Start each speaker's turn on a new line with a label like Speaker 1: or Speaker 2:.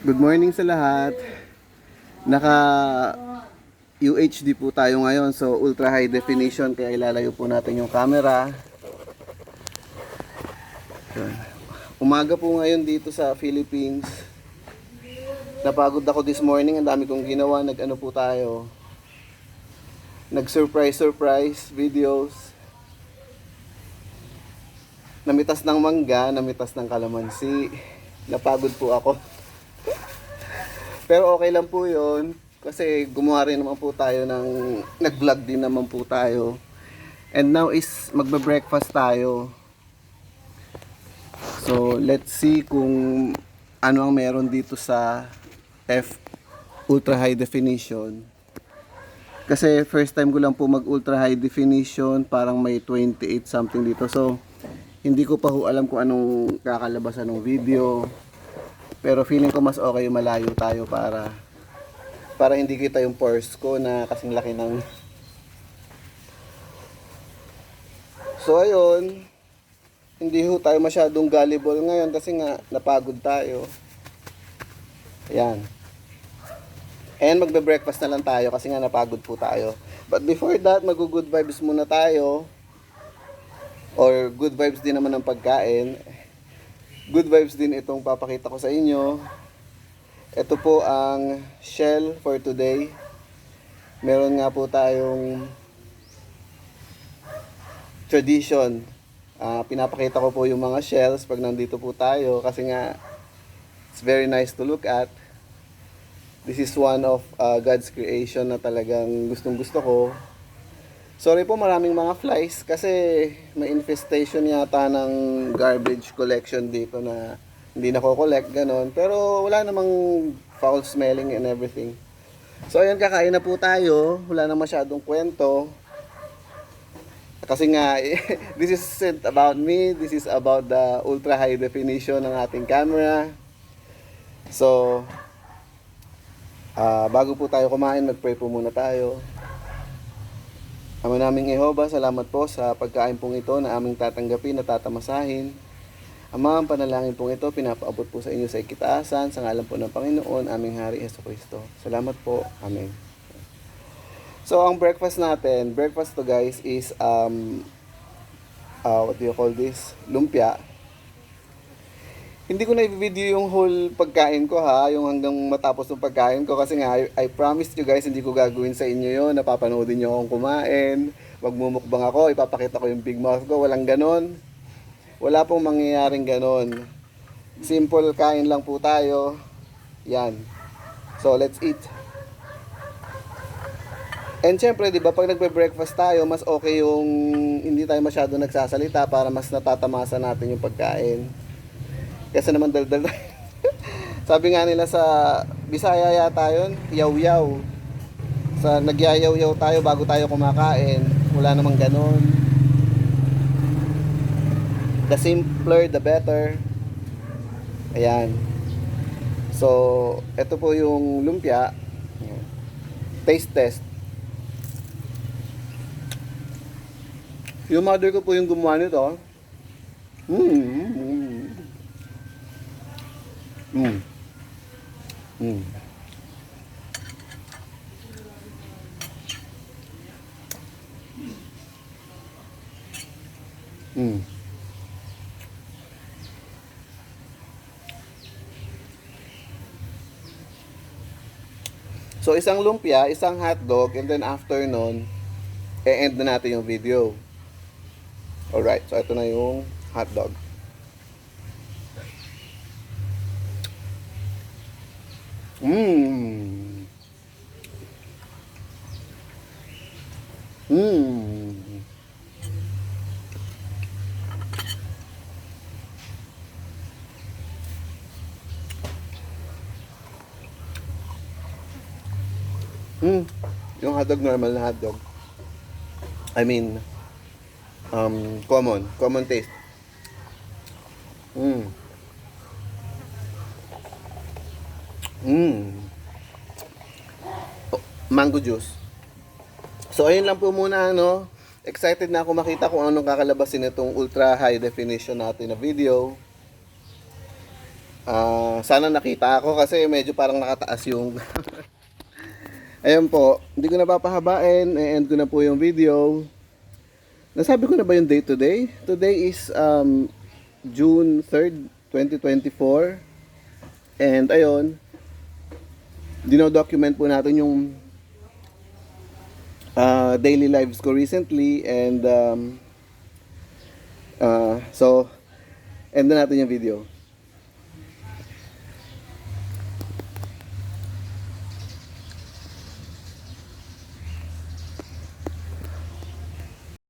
Speaker 1: Good morning sa lahat. Naka UHD po tayo ngayon. So ultra high definition kaya ilalayo po natin yung camera. Umaga po ngayon dito sa Philippines. Napagod ako this morning. Ang dami kong ginawa. Nag-ano po tayo. Nag-surprise surprise videos. Namitas ng mangga, namitas ng kalamansi. Napagod po ako. Pero okay lang po yun. Kasi gumawa rin naman po tayo ng... Nag-vlog din naman po tayo. And now is magbe-breakfast tayo. So, let's see kung ano ang meron dito sa F Ultra High Definition. Kasi first time ko lang po mag Ultra High Definition, parang may 28 something dito. So, hindi ko pa ho alam kung anong kakalabasan ng video. Pero feeling ko mas okay yung malayo tayo para para hindi kita yung pores ko na kasing laki ng So ayun, hindi ho tayo masyadong gullible ngayon kasi nga napagod tayo. Ayan. And magbe-breakfast na lang tayo kasi nga napagod po tayo. But before that, mag-good vibes muna tayo. Or good vibes din naman ng pagkain. Good vibes din itong papakita ko sa inyo. Ito po ang shell for today. Meron nga po tayong tradition. Ah, pinapakita ko po yung mga shells pag nandito po tayo kasi nga it's very nice to look at. This is one of ah, God's creation na talagang gustong gusto ko. Sorry po maraming mga flies kasi may infestation yata ng garbage collection dito na hindi na ko collect ganon. Pero wala namang foul smelling and everything. So ayan kakain na po tayo. Wala na masyadong kwento. Kasi nga, this isn't about me. This is about the ultra high definition ng ating camera. So, ah bago po tayo kumain, mag-pray po muna tayo. Ama naming Jehova, salamat po sa pagkain pong ito na aming tatanggapin at tatamasahin. Ama, ang panalangin pong ito, pinapaabot po sa inyo sa ikitaasan, sa ngalan po ng Panginoon, aming Hari Yeso Kristo. Salamat po. Amen. So, ang breakfast natin, breakfast to guys is, um, uh, what do you call this? Lumpia. Hindi ko na i-video yung whole pagkain ko ha, yung hanggang matapos ng pagkain ko kasi nga I, I promised you guys hindi ko gagawin sa inyo yon napapanoodin nyo akong kumain, magmumukbang ako, ipapakita ko yung big mouth ko, walang ganon. Wala pong mangyayaring ganon. Simple kain lang po tayo. Yan. So let's eat. And syempre, di ba, pag nagbe-breakfast tayo, mas okay yung hindi tayo masyado nagsasalita para mas natatamasa natin yung pagkain. Kasi naman daldal tayo. Sabi nga nila sa Bisaya yata yun, yaw-yaw. Sa nagyayaw-yaw tayo bago tayo kumakain. Wala namang ganon. The simpler, the better. Ayan. So, ito po yung lumpia. Taste test. Yung mother ko po yung gumawa nito. Mm. Mm. Mm. So isang lumpia, isang hotdog, and then after nun, e-end na natin yung video. Alright, so ito na yung hotdog. Mmm. Mm. Yung hotdog, normal na hotdog. I mean, um, common. Common taste. Mm. Mm. Oh, mango juice. So, ayun lang po muna, ano. Excited na ako makita kung anong kakalabasin itong ultra high definition natin na video. Ah, sana nakita ako kasi medyo parang nakataas yung Ayun po, hindi ko na papahabain, i-end ko na po yung video. Nasabi ko na ba yung date today? Today is um, June 3rd, 2024. And ayun, dino-document po natin yung uh, daily lives ko recently and um, uh, so end na natin yung video.